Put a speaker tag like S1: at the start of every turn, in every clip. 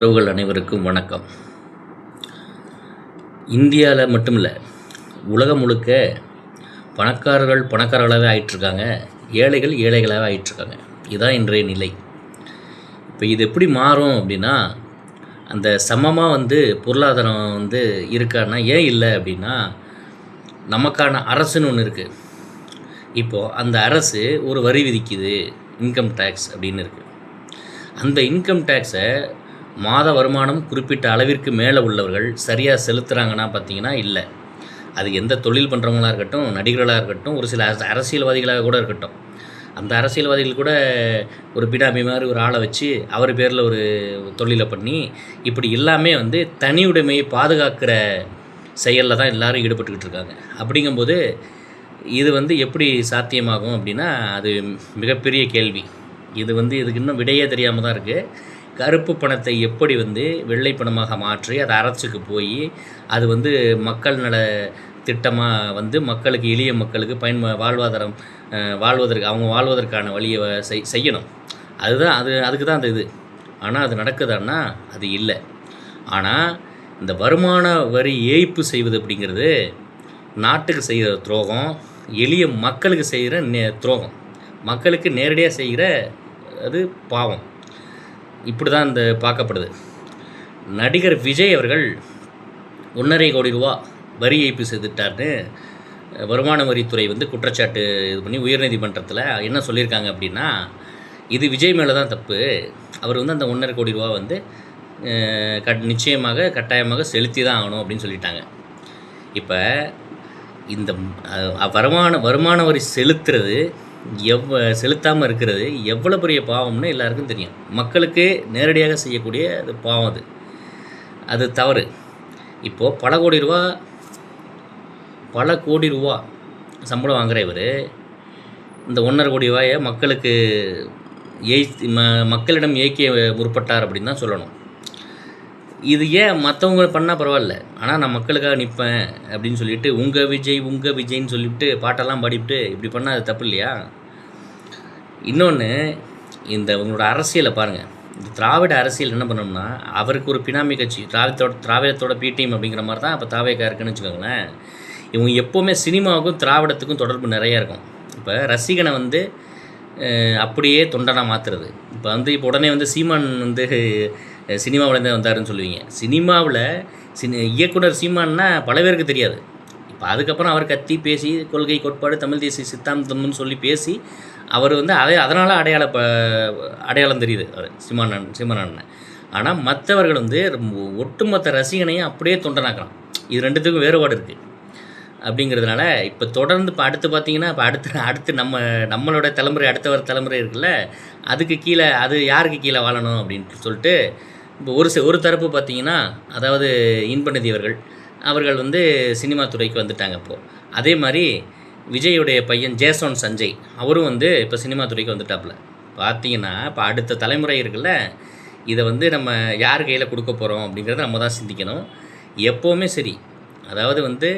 S1: உறவுகள் அனைவருக்கும் வணக்கம். இந்தியாவில் மட்டும் இல்லை உலகம் முழுக்க பணக்காரர்கள் பணக்காரர்களாகவே ஆயிட்டிருக்காங்க. ஏழைகள் ஏழைகளாகவே ஆயிட்டுருக்காங்க. இதுதான் இன்றைய நிலை. இப்போ இது எப்படி மாறும் அப்படின்னா அந்த சமமாக வந்து பொருளாதாரம் வந்து இருக்கான்னா ஏன் இல்லை அப்படின்னா நமக்கான அரசுன்னு ஒன்று இருக்குது இப்போது அந்த அரசு ஒரு வரி விதிக்குது இன்கம் டேக்ஸ் அப்படின்னு இருக்குது அந்த இன்கம் டேக்ஸை மாத வருமானம் குறிப்பிட்ட அளவிற்கு மேலே உள்ளவர்கள் சரியாக செலுத்துகிறாங்கன்னா பார்த்தீங்கன்னா இல்லை. அது எந்த தொழில் பண்ணுறவங்களா இருக்கட்டும் நடிகர்களாக இருக்கட்டும் ஒரு சில அரசியல்வாதிகளாக கூட இருக்கட்டும். அந்த அரசியல்வாதிகள் கூட ஒரு பினாமி மாதிரி ஒரு ஆளை வச்சு அவர் பேரில் ஒரு தொழிலை பண்ணி இப்படி எல்லாமே வந்து தனி உடைமையை பாதுகாக்கிற செயலில் தான் எல்லாரும் ஈடுபட்டுக்கிட்டு இருக்காங்க. அப்படிங்கும்போது இது வந்து எப்படி சாத்தியமாகும் அப்படின்னா அது மிகப்பெரிய கேள்வி. இது வந்து இதுக்கு இன்னும் விடையே தெரியாமல் தான் இருக்குது கருப்பு பணத்தை எப்படி வந்து வெள்ளை பணமாக மாற்றி அது அரசுக்கு போய் அது வந்து மக்கள் நல திட்டமாக வந்து மக்களுக்கு எளிய மக்களுக்கு பயன் வாழ்வாதாரம் வாழ்வதற்கு அவங்க வாழ்வதற்கான வழியை செய் செய்யணும். அதுதான் அது அதுக்கு தான் அந்த இது. ஆனால் அது நடக்குதான்னா அது இல்லை. ஆனால் இந்த வருமான வரி ஏய்ப்பு செய்வது அப்படிங்கிறது நாட்டுக்கு செய்கிற துரோகம் எளிய மக்களுக்கு செய்கிற நே துரோகம். மக்களுக்கு நேரடியாக செய்கிற அது பாவம். இப்படி தான் இந்த பார்க்கப்படுது. நடிகர் விஜய் அவர்கள் ஒன்றரை கோடி ரூபா வரி ஏய்ப்பு செய்துட்டார்னு வருமான வரித்துறை வந்து குற்றச்சாட்டு இது பண்ணி உயர்நீதிமன்றத்தில் என்ன சொல்லியிருக்காங்க அப்படின்னா இது விஜய் மேலே தான் தப்பு. அவர் வந்து அந்த ஒன்றரை கோடி ரூபா வந்து கட் நிச்சயமாக கட்டாயமாக செலுத்தி தான் ஆகணும் அப்படின்னு சொல்லிட்டாங்க. இப்போ இந்த வருமான வருமான வரி செலுத்துறது எவ்வ செலுத்தாமல் இருக்கிறது எவ்வளோ பெரிய பாவம்னு எல்லாருக்கும் தெரியும். மக்களுக்கு நேரடியாக செய்யக்கூடிய அது பாவம் அது. அது தவறு. இப்போது பல கோடி ரூபா பல கோடி ரூபா சம்பளம் வாங்குற இவர் இந்த ஒன்றரை கோடி ரூபாயை மக்களுக்கு ஏய் ம மக்களிடம் இயக்கிய முற்பட்டார் அப்படின்னு தான் சொல்லணும். இது ஏன் மற்றவங்க பண்ணால் பரவாயில்ல. ஆனால் நான் மக்களுக்காக நிற்பேன் அப்படின்னு சொல்லிட்டு உங்கள் விஜய் உங்கள் விஜய்ன்னு சொல்லிவிட்டு பாட்டெல்லாம் பாடிவிட்டு இப்படி பண்ணால் அது தப்பு இல்லையா? இன்னொன்று இந்த உங்களோட அரசியலை பாருங்கள் இந்த திராவிட அரசியல் என்ன பண்ணோம்னா அவருக்கு ஒரு பினாமி கட்சி திராவிடத்தோட திராவிடத்தோட பி அப்படிங்கிற மாதிரி தான் இப்போ தாவேக்கா இருக்குன்னு வச்சுக்கோங்களேன். இவங்க எப்போவுமே சினிமாவுக்கும் திராவிடத்துக்கும் தொடர்பு நிறையா இருக்கும். இப்போ ரசிகனை வந்து அப்படியே தொண்டனாக மாற்றுறது இப்போ வந்து இப்போ உடனே வந்து சீமான் வந்து சினிமாவிலேருந்து வந்தாருன்னு சொல்லுவீங்க. சினிமாவில் சினி இயக்குனர் சீமான்னா பல பேருக்கு தெரியாது. இப்போ அதுக்கப்புறம் அவர் கத்தி பேசி கொள்கை கோட்பாடு தமிழ் தேசிய சித்தாந்தம்னு சொல்லி பேசி அவர் வந்து அதை அதனால் அடையாள ப அடையாளம் தெரியுது அவர் சீமானன் சீமானண்ணன் ஆனால் மற்றவர்கள் வந்து ரொம்ப- ஒட்டுமொத்த ரசிகனையும் அப்படியே தொண்டனாக்கலாம் இது ரெண்டுத்துக்கும் வேறுபாடு இருக்குது அப்படிங்கிறதுனால இப்போ தொடர்ந்து இப்போ அடுத்து பார்த்தீங்கன்னா இப்போ அடுத்து அடுத்து நம்ம நம்மளோட தலைமுறை அடுத்த வர தலைமுறை இருக்குல்ல அதுக்கு கீழே அது யாருக்கு கீழே வாழணும் அப்படின்ட்டு சொல்லிட்டு இப்போ ஒரு ஒரு தரப்பு பார்த்தீங்கன்னா அதாவது இன்பநிதி அவர்கள் அவர்கள் வந்து சினிமா துறைக்கு வந்துட்டாங்க இப்போது அதே மாதிரி விஜயுடைய பையன் ஜேசோன் சஞ்சய் அவரும் வந்து இப்போ சினிமா துறைக்கு வந்துட்டாப்புல. பார்த்தீங்கன்னா இப்போ அடுத்த தலைமுறை இருக்குல்ல இதை வந்து நம்ம யார் கையில் கொடுக்க போகிறோம் அப்படிங்கிறத நம்ம தான் சிந்திக்கணும். எப்போவுமே சரி. அதாவது வந்து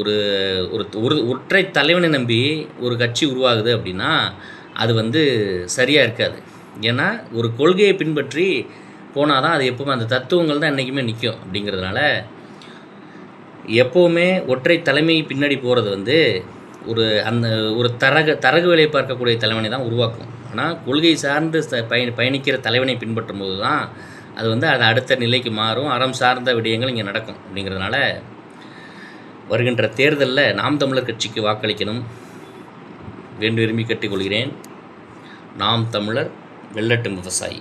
S1: ஒரு ஒரு ஒரு ஒற்றை தலைவனை நம்பி ஒரு கட்சி உருவாகுது அப்படின்னா அது வந்து சரியாக இருக்காது. ஏன்னா ஒரு கொள்கையை பின்பற்றி போனால் தான் அது எப்போவுமே அந்த தத்துவங்கள் தான் என்றைக்குமே நிற்கும் அப்படிங்கிறதுனால எப்போவுமே ஒற்றை தலைமை பின்னாடி போகிறது வந்து ஒரு அந்த ஒரு தரக தரகு வேலை பார்க்கக்கூடிய தலைவனை தான் உருவாக்கும். ஆனால் கொள்கை சார்ந்து பயணி பயணிக்கிற தலைவனை பின்பற்றும் போது தான் அது வந்து அது அடுத்த நிலைக்கு மாறும் அறம் சார்ந்த விடயங்கள் இங்கே நடக்கும் அப்படிங்கிறதுனால வருகின்ற தேர்தலில் நாம் தமிழர் கட்சிக்கு வாக்களிக்கணும். வேண்டு விரும்பி கேட்டுக்கொள்கிறேன். நாம் தமிழர் வெள்ளட்டும் விவசாயி.